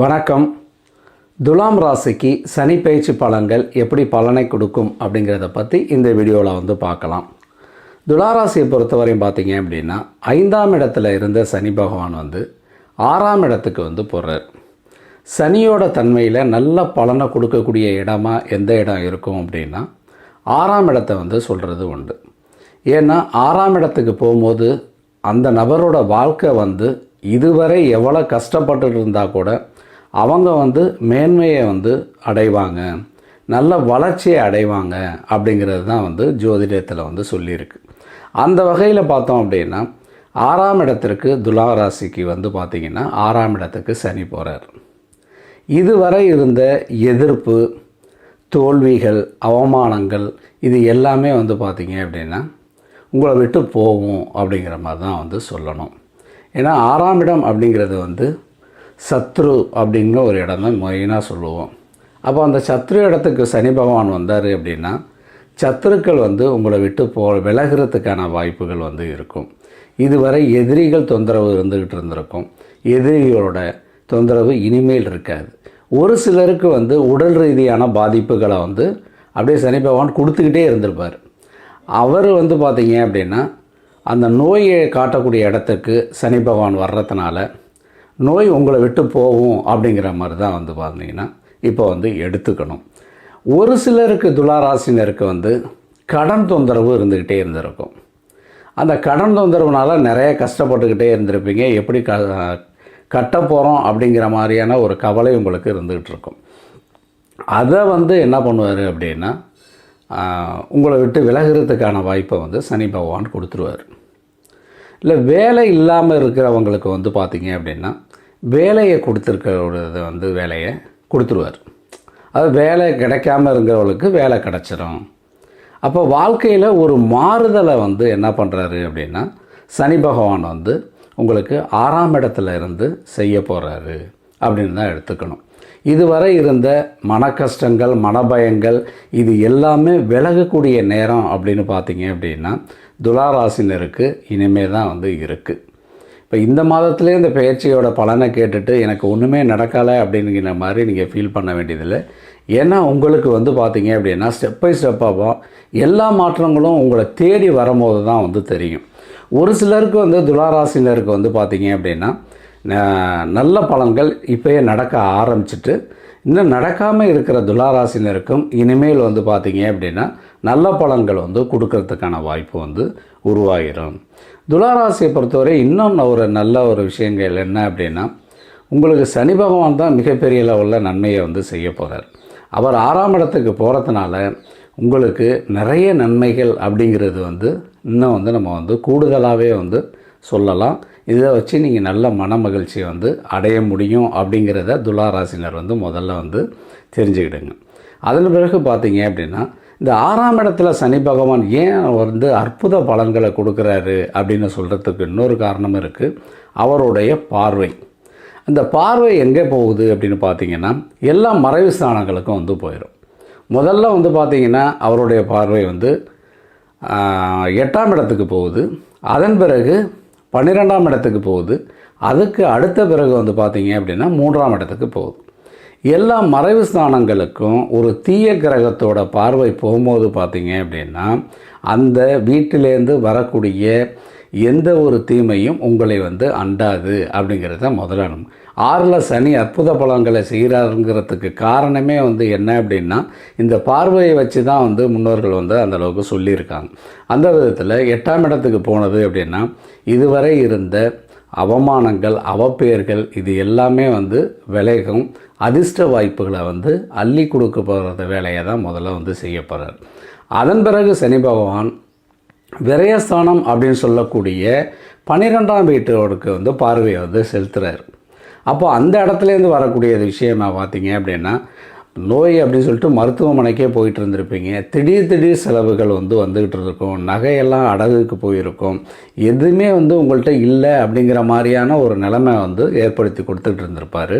வணக்கம். துலாம் ராசிக்கு சனி பயிற்சி பலன்கள் எப்படி பலனை கொடுக்கும் அப்படிங்கிறத பற்றி இந்த வீடியோவில் வந்து பார்க்கலாம். துலா ராசியை பொறுத்தவரையும் பார்த்தீங்க அப்படின்னா ஐந்தாம் இடத்துல இருந்த சனி பகவான் வந்து ஆறாம் இடத்துக்கு வந்து போடுறார் சனியோட தன்மையில் நல்ல பலனை கொடுக்கக்கூடிய இடமா எந்த இடம் இருக்கும் அப்படின்னா ஆறாம் இடத்தை வந்து சொல்கிறது உண்டு. ஏன்னா ஆறாம் இடத்துக்கு போகும்போது அந்த நபரோட வாழ்க்கை வந்து இதுவரை எவ்வளோ கஷ்டப்பட்டுட்டு இருந்தால் கூட அவங்க வந்து மேன்மையை வந்து அடைவாங்க. நல்ல வளர்ச்சியை அடைவாங்க அப்படிங்கிறது தான் வந்து ஜோதிடத்தில் வந்து சொல்லியிருக்கு. அந்த வகையில் பார்த்தோம் அப்படின்னா ஆறாம் இடத்திற்கு துலா ராசிக்கு வந்து பார்த்திங்கன்னா ஆறாம் இடத்துக்கு சனி போகிறார் இதுவரை இருந்த எதிர்ப்பு தோல்விகள் அவமானங்கள் இது எல்லாமே வந்து பார்த்திங்க அப்படின்னா உங்களை விட்டு போகும் அப்படிங்கிற மாதிரி தான் வந்து சொல்லணும். ஏன்னா ஆறாம் இடம் அப்படிங்கிறது வந்து சத்ரு அப்படிங்கிற ஒரு இடம் தான் மெயினாக சொல்லுவோம். அப்போ அந்த சத்ரு இடத்துக்கு சனி பகவான் வந்தார் அப்படின்னா சத்துருக்கள் வந்து உங்களை விட்டு போ விலகிறதுக்கான வாய்ப்புகள் வந்து இருக்கும். இதுவரை எதிரிகள் தொந்தரவு இருந்துக்கிட்டு இருந்திருக்கும். எதிரிகளோட தொந்தரவு இனிமேல் இருக்காது. ஒரு சிலருக்கு வந்து உடல் ரீதியான பாதிப்புகளை வந்து அப்படியே சனி பகவான் கொடுத்துக்கிட்டே இருந்திருப்பார். அவர் வந்து பார்த்தீங்க அப்படின்னா அந்த நோயை காட்டக்கூடிய இடத்துக்கு சனி பகவான் வர்றதுனால நோய் உங்களை விட்டு போகும் அப்படிங்கிற மாதிரி தான் வந்து பார்த்தீங்கன்னா இப்போ வந்து எடுத்துக்கணும். ஒரு சிலருக்கு துளாராசினருக்கு வந்து கடன் தொந்தரவு இருந்துக்கிட்டே இருந்திருக்கும். அந்த கடன் தொந்தரவுனால நிறைய கஷ்டப்பட்டுக்கிட்டே இருந்திருப்பீங்க. எப்படி க கட்ட போகிறோம் அப்படிங்கிற மாதிரியான ஒரு கவலை உங்களுக்கு இருந்துகிட்டு இருக்கும். அதை வந்து என்ன பண்ணுவார் அப்படின்னா உங்களை விட்டு விலகிறதுக்கான வாய்ப்பை வந்து சனி பகவான் கொடுத்துருவார். இல்லை வேலை இல்லாமல் இருக்கிறவங்களுக்கு வந்து பார்த்திங்க அப்படின்னா வேலையை கொடுத்துருக்கிறத வந்து வேலையை கொடுத்துருவார். அது வேலை கிடைக்காம இருக்கிறவங்களுக்கு வேலை கிடச்சிரும். அப்போ வாழ்க்கையில் ஒரு மாறுதலை வந்து என்ன பண்ணுறாரு அப்படின்னா சனி பகவான் வந்து உங்களுக்கு ஆறாம் இடத்துல இருந்து செய்ய போகிறாரு அப்படின்னு தான் எடுத்துக்கணும். இதுவரை இருந்த மன கஷ்டங்கள் மனபயங்கள் இது எல்லாமே விலகக்கூடிய நேரம் அப்படின்னு பார்த்தீங்க அப்படின்னா துளாராசினருக்கு இனிமே தான் வந்து இருக்குது இப்போ இந்த மாதத்துலேயே இந்த பயிற்சியோட பலனை கேட்டுட்டு எனக்கு ஒன்றுமே நடக்கலை அப்படிங்கிற மாதிரி நீங்கள் ஃபீல் பண்ண வேண்டியதில்லை. ஏன்னா உங்களுக்கு வந்து பார்த்தீங்க அப்படின்னா ஸ்டெப் பை ஸ்டெப்பாக எல்லா மாற்றங்களும் உங்களை தேடி வரும்போது தான் வந்து தெரியும். ஒரு சிலருக்கு வந்து துளாராசினருக்கு வந்து பார்த்தீங்க அப்படின்னா நல்ல பலன்கள் இப்போயே நடக்க ஆரம்பிச்சிட்டு இன்னும் நடக்காமல் இருக்கிற துளாராசினருக்கும் இனிமேல் வந்து பார்த்தீங்க அப்படின்னா நல்ல பலன்கள் வந்து கொடுக்கறதுக்கான வாய்ப்பு வந்து உருவாகிடும் துளாராசியை பொறுத்தவரை இன்னும் ஒரு நல்ல ஒரு விஷயங்கள் என்ன அப்படின்னா உங்களுக்கு சனி பகவான் தான் மிகப்பெரிய லெவலில் நன்மையை வந்து செய்ய போகிறார் அவர் ஆறாம் இடத்துக்கு போகிறதுனால உங்களுக்கு நிறைய நன்மைகள் அப்படிங்கிறது வந்து இன்னும் வந்து நம்ம வந்து கூடுதலாகவே வந்து சொல்லலாம். இதை வச்சு நீங்கள் நல்ல மன மகிழ்ச்சியை வந்து அடைய முடியும் அப்படிங்கிறத துலாராசினர் வந்து முதல்ல வந்து தெரிஞ்சுக்கிடுங்க. அதன் பிறகு பார்த்தீங்க அப்படின்னா இந்த ஆறாம் இடத்துல சனி பகவான் ஏன் வந்து அற்புத பலன்களை கொடுக்குறாரு அப்படின்னு சொல்கிறதுக்கு இன்னொரு காரணம் இருக்குது அவருடைய பார்வை. அந்த பார்வை எங்கே போகுது அப்படின்னு பார்த்தீங்கன்னா எல்லா மறைவு ஸ்தானங்களுக்கும் வந்து போயிடும் முதல்ல வந்து பார்த்திங்கன்னா அவருடைய பார்வை வந்து எட்டாம் இடத்துக்கு போகுது. அதன் பிறகு பன்னிரெண்டாம் இடத்துக்கு போகுது. அதுக்கு அடுத்த பிறகு வந்து பார்த்தீங்க அப்படின்னா மூன்றாம் இடத்துக்கு போகுது. எல்லா மறைவு ஸ்தானங்களுக்கும் ஒரு தீய கிரகத்தோட பார்வை போகும்போது பார்த்தீங்க அப்படின்னா அந்த வீட்டிலேருந்து வரக்கூடிய எந்த ஒரு தீமையும் உங்களை வந்து அண்டாது அப்படிங்கிறத முதல்ல நம்ம ஆறில் சனி அற்புத பலன்களை செய்கிறாருங்கிறதுக்கு காரணமே வந்து என்ன அப்படின்னா இந்த பார்வையை வச்சு தான் வந்து முன்னோர்கள் வந்து அந்த அளவுக்கு சொல்லியிருக்காங்க. அந்த விதத்தில் எட்டாம் இடத்துக்கு போனது அப்படின்னா இதுவரை இருந்த அவமானங்கள் அவப்பெயர்கள் இது எல்லாமே வந்து விலகும். அதிர்ஷ்ட வாய்ப்புகளை வந்து அள்ளி கொடுக்க போகிற வேலையை தான் முதல்ல வந்து செய்ய போகிறார் அதன் பிறகு சனி பகவான் விரயஸ்தானம் அப்படின்னு சொல்லக்கூடிய பன்னிரெண்டாம் வீட்டோருக்கு வந்து பார்வையை வந்து செலுத்துகிறார் அப்போ அந்த இடத்துலேருந்து வரக்கூடிய விஷயமா பார்த்தீங்க அப்படின்னா நோய் அப்படின்னு சொல்லிட்டு மருத்துவமனைக்கே போயிட்டு இருந்திருப்பீங்க. திடீர் திடீர் செலவுகள் வந்து வந்துக்கிட்டு இருக்கும். நகையெல்லாம் அடகுக்கு போயிருக்கும். எதுவுமே வந்து உங்கள்கிட்ட இல்லை அப்படிங்கிற மாதிரியான ஒரு நிலைமை வந்து ஏற்படுத்தி கொடுத்துட்டு இருந்திருப்பார்.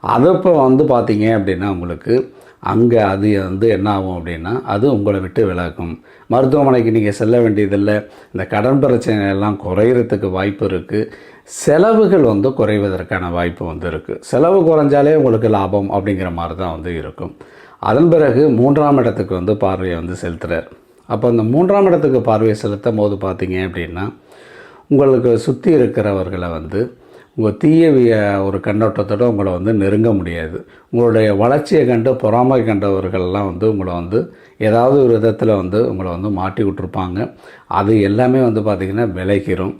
அதை இப்போ வந்து பார்த்தீங்க அப்படின்னா உங்களுக்கு அங்கே அது வந்து என்ன ஆகும் அப்படின்னா அது உங்களை விட்டு விலகும். மருத்துவமனைக்கு நீங்கள் செல்ல வேண்டியதில்லை. இந்த கடன் பிரச்சனை எல்லாம் குறையிறதுக்கு வாய்ப்பு இருக்குது செலவுகள் வந்து குறைவதற்கான வாய்ப்பு வந்து இருக்குது செலவு குறைஞ்சாலே உங்களுக்கு லாபம் அப்படிங்கிற மாதிரி தான் வந்து இருக்கும். அதன் பிறகு மூன்றாம் இடத்துக்கு வந்து பார்வையை வந்து செலுத்துகிறார் அப்போ அந்த மூன்றாம் இடத்துக்கு பார்வையை செலுத்தும் போது பார்த்தீங்க அப்படின்னா உங்களுக்கு சுற்றி இருக்கிறவர்களை வந்து உங்கள் தீய ஒரு கண்ணோட்டத்தோட உங்களை வந்து நெருங்க முடியாது. உங்களுடைய வளர்ச்சியை கண்டு பொறாமை கண்டவர்கள்லாம் வந்து உங்களை வந்து ஏதாவது ஒரு விதத்தில் வந்து உங்களை வந்து மாட்டி விட்டுருப்பாங்க. அது எல்லாமே வந்து பார்த்திங்கன்னா விளைக்கிறோம்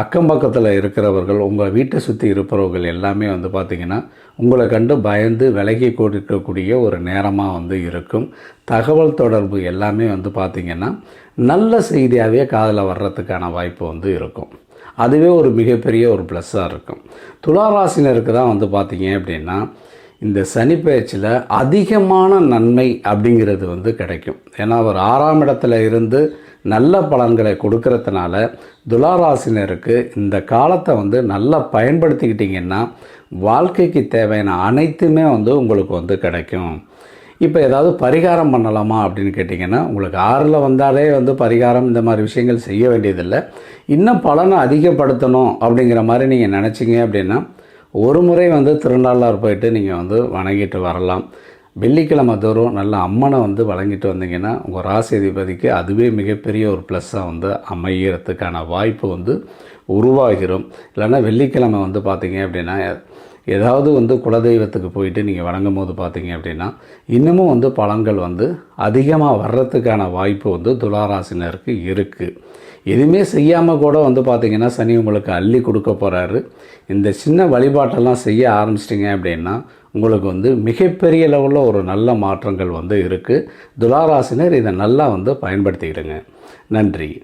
அக்கம் பக்கத்தில் இருக்கிறவர்கள் உங்கள் வீட்டை சுற்றி இருப்பவர்கள் எல்லாமே வந்து பார்த்திங்கன்னா உங்களை கண்டு பயந்து விலகி கொடுக்கக்கூடிய ஒரு நேரமாக வந்து இருக்கும். தகவல் தொடர்பு எல்லாமே வந்து பார்த்திங்கன்னா நல்ல செய்தியாகவே காதில் வர்றதுக்கான வாய்ப்பு வந்து இருக்கும். அதுவே ஒரு மிகப்பெரிய ஒரு ப்ளஸ்ஸாக இருக்கும். துளாராசினருக்கு தான் வந்து பார்த்தீங்க அப்படின்னா இந்த சனி பயிற்சியில் அதிகமான நன்மை அப்படிங்கிறது வந்து கிடைக்கும். ஏன்னா அவர் ஆறாம் இடத்துல இருந்து நல்ல பலன்களை கொடுக்கறதுனால துளாராசினருக்கு இந்த காலத்தை வந்து நல்லா பயன்படுத்திக்கிட்டிங்கன்னா வாழ்க்கைக்கு தேவையான அனைத்துமே வந்து உங்களுக்கு வந்து கிடைக்கும். இப்போ ஏதாவது பரிகாரம் பண்ணலாமா அப்படின்னு கேட்டிங்கன்னா உங்களுக்கு ஆறில் வந்தாலே வந்து பரிகாரம் இந்த மாதிரி விஷயங்கள் செய்ய வேண்டியதில்லை. இன்னும் பலனை அதிகப்படுத்தணும் அப்படிங்கிற மாதிரி நீங்கள் நினச்சிங்க அப்படின்னா ஒரு முறை வந்து திருநாளார் போயிட்டு நீங்கள் வந்து வணங்கிட்டு வரலாம். வெள்ளிக்கிழமை தோறும் நல்ல அம்மனை வந்து வழங்கிட்டு வந்தீங்கன்னா உங்கள் ராசி அதிபதிக்கு அதுவே மிகப்பெரிய ஒரு ப்ளஸ்ஸாக வந்து அமைகிறதுக்கான வாய்ப்பு வந்து உருவாகிரும். இல்லைன்னா வெள்ளிக்கிழமை வந்து பார்த்தீங்க அப்படின்னா ஏதாவது வந்து குலதெய்வத்துக்கு போயிட்டு நீங்கள் வணங்கும் போது பார்த்தீங்க அப்படின்னா இன்னமும் வந்து பழங்கள் வந்து அதிகமாக வர்றதுக்கான வாய்ப்பு வந்து துளாராசினருக்கு இருக்குது எதுவுமே செய்யாமல் கூட வந்து பார்த்தீங்கன்னா சனி உங்களுக்கு அள்ளி கொடுக்க போகிறாரு இந்த சின்ன வழிபாட்டெல்லாம் செய்ய ஆரம்பிச்சிட்டிங்க அப்படின்னா உங்களுக்கு வந்து மிகப்பெரிய லெவலில் ஒரு நல்ல மாற்றங்கள் வந்து இருக்குது துளாராசினர் இதை நல்லா வந்து பயன்படுத்திக்கிடுங்க. நன்றி.